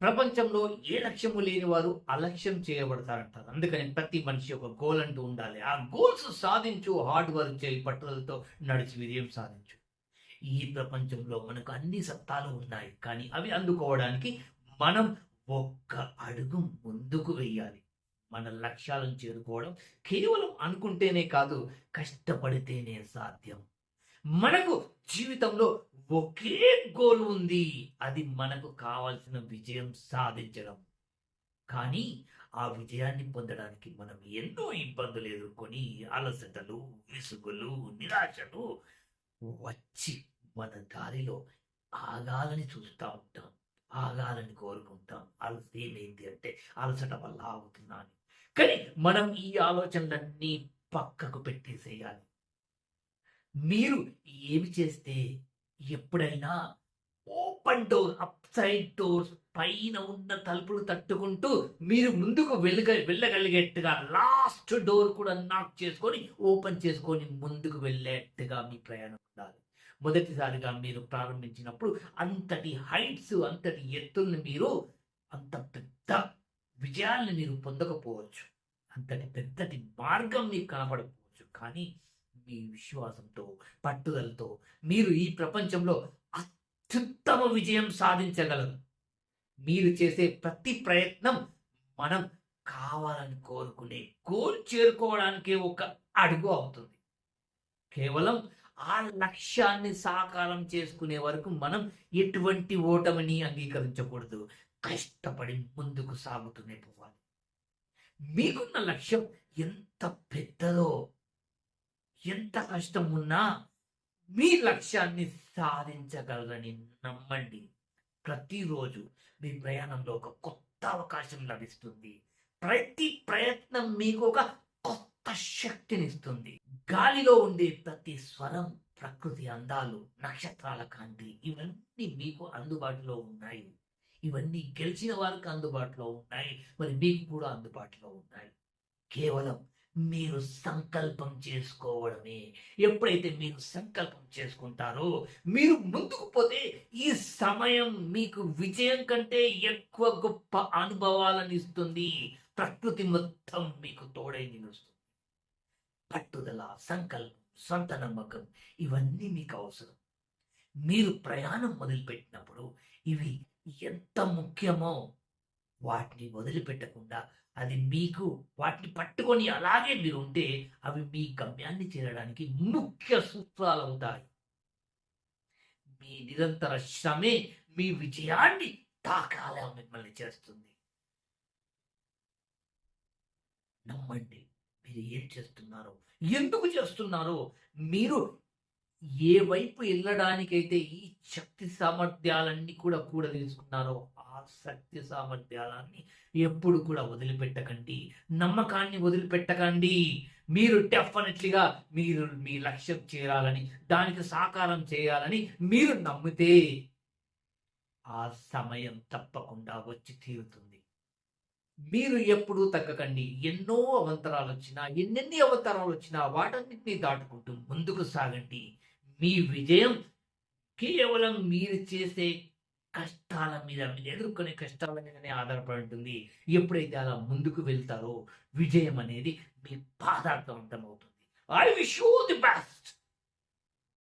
ప్రపంచంలో ఏ లక్ష్యము లేని వారు అలక్ష్యం చేయబడతారంటారు. అందుకని ప్రతి మనిషి ఒక గోల్ అంటూ ఉండాలి. ఆ గోల్స్ సాధించు హార్డ్ వర్క్ చేయి పట్టుదలతో నడిచి విజయం సాధించు. ఈ ప్రపంచంలో మనకు అన్ని సత్తాలు ఉన్నాయి. కానీ అవి అందుకోవడానికి మనం ఒక్క అడుగు ముందుకు వెయ్యాలి. మన లక్ష్యాలను చేరుకోవడం కేవలం అనుకుంటేనే కాదు కష్టపడితేనే సాధ్యం. మనకు జీవితంలో ఒకే గోల్ ఉంది. అది మనకు కావాల్సిన విజయం సాధించడం. కానీ ఆ విజయాన్ని పొందడానికి మనం ఎన్నో ఇబ్బందులు ఎదుర్కొని అలసటలు విసుగులు నిరాశలు వచ్చి మన దారిలో ఆగాలని చూస్తూ ఉంటాం. ఆగాలని కోరుకుంటాం. అలసట ఏమైంది అంటే అలసట వల్ల ఆగుతున్నాను కానీ మనం ఈ ఆలోచనలన్నీ పక్కకు పెట్టేసేయాలి. మీరు ఏమి చేస్తే ఎప్పుడైనా open door up side doors పైన ఉన్న తలుపులు తట్టుకుంటూ మీరు ముందుకు వెళ్ళగ వెళ్ళగలిగేట్టుగా లాస్ట్ డోర్ కూడా నాక్ చేసుకొని ఓపెన్ చేసుకొని ముందుకు వెళ్ళేట్టుగా మీ ప్రయాణం ఉండాలి. మొదటిసారిగా మీరు ప్రారంభించినప్పుడు అంతటి హైట్స్ అంతటి ఎత్తుల్ని మీరు అంత పెద్ద విజయాల్ని మీరు పొందకపోవచ్చు. అంతటి పెద్దటి మార్గం మీకు కనపడకపోవచ్చు కానీ మీ విశ్వాసంతో పట్టుదలతో మీరు ఈ ప్రపంచంలో అత్యుత్తమ విజయం సాధించగలరు. మీరు చేసే ప్రతి ప్రయత్నం మనం కావాలని కోరుకునే గోల్ చేరుకోవడానికి ఒక అడుగు అవుతుంది. కేవలం ఆ లక్ష్యాన్ని సాకారం చేసుకునే వరకు మనం ఎటువంటి ఓటమిని అంగీకరించకూడదు. కష్టపడి ముందుకు సాగుతూనే పోవాలి. మీకున్న లక్ష్యం ఎంత పెద్దదో ఎంత కష్టం ఉన్నా మీ లక్ష్యాన్ని సాధించగలరని నమ్మండి. ప్రతిరోజు మీ ప్రయాణంలో ఒక కొత్త అవకాశం లభిస్తుంది. ప్రతి ప్రయత్నం మీకు ఒక కొత్త శక్తినిస్తుంది. గాలిలో ఉండే ప్రతి స్వరం ప్రకృతి అందాలు నక్షత్రాల కాంతి ఇవన్నీ మీకు అందుబాటులో ఉన్నాయి. ఇవన్నీ గెలిచిన వారికి అందుబాటులో ఉన్నాయి. మరి మీకు కూడా అందుబాటులో ఉన్నాయి. కేవలం మీరు సంకల్పం చేసుకోవడమే. ఎప్పుడైతే మీరు సంకల్పం చేసుకుంటారో మీరు ముందుకు పోతే ఈ సమయం మీకు విజయం కంటే ఎక్కువ గొప్ప అనుభవాలను ఇస్తుంది. ప్రకృతి మొత్తం మీకు తోడై నిలుస్తుంది. పట్టుదల సంకల్పం సొంత నమ్మకం ఇవన్నీ మీకు అవసరం. మీరు ప్రయాణం మొదలుపెట్టినప్పుడు ఇవి ఎంత ముఖ్యమో వాటిని వదిలిపెట్టకుండా అది మీకు వాటిని పట్టుకొని అలాగే మీరు ఉంటే అవి మీ గమ్యాన్ని చేరడానికి ముఖ్య సూత్రాలు అవుతాయి మీ నిరంతర శ్రమే మీ విజయాన్ని తాకాల మిమ్మల్ని చేస్తుంది. నమ్మండి మీరు ఏం చేస్తున్నారో ఎందుకు చేస్తున్నారో మీరు ఏ వైపు వెళ్ళడానికైతే ఈ శక్తి సామర్థ్యాలన్నీ కూడా కూడా తెలుసుకున్నారో శక్తి సామర్థ్యాలని ఎప్పుడు కూడా వదిలిపెట్టకండి. నమ్మకాన్ని వదిలిపెట్టకండి. మీరు డెఫినెట్లీగా మీరు మీ లక్ష్యం చేరాలని దానికి సాకారం చేయాలని మీరు నమ్మితే ఆ సమయం తప్పకుండా వచ్చి తీరుతుంది. మీరు ఎప్పుడూ తగ్గకండి. ఎన్నో అవంతరాలు వచ్చినా ఎన్నెన్ని అవతారాలు వచ్చినా వాటన్నిటిని దాటుకుంటూ ముందుకు సాగండి. మీ విజయం కేవలం మీరు చేసే కష్టాల మీద మీరు ఎదుర్కొనే కష్టాల మీదనే ఆధారపడి ఉంటుంది. ఎప్పుడైతే అలా ముందుకు వెళ్తారో విజయం అనేది మీ పాదార్థవంతం అవుతుంది. I wish you the best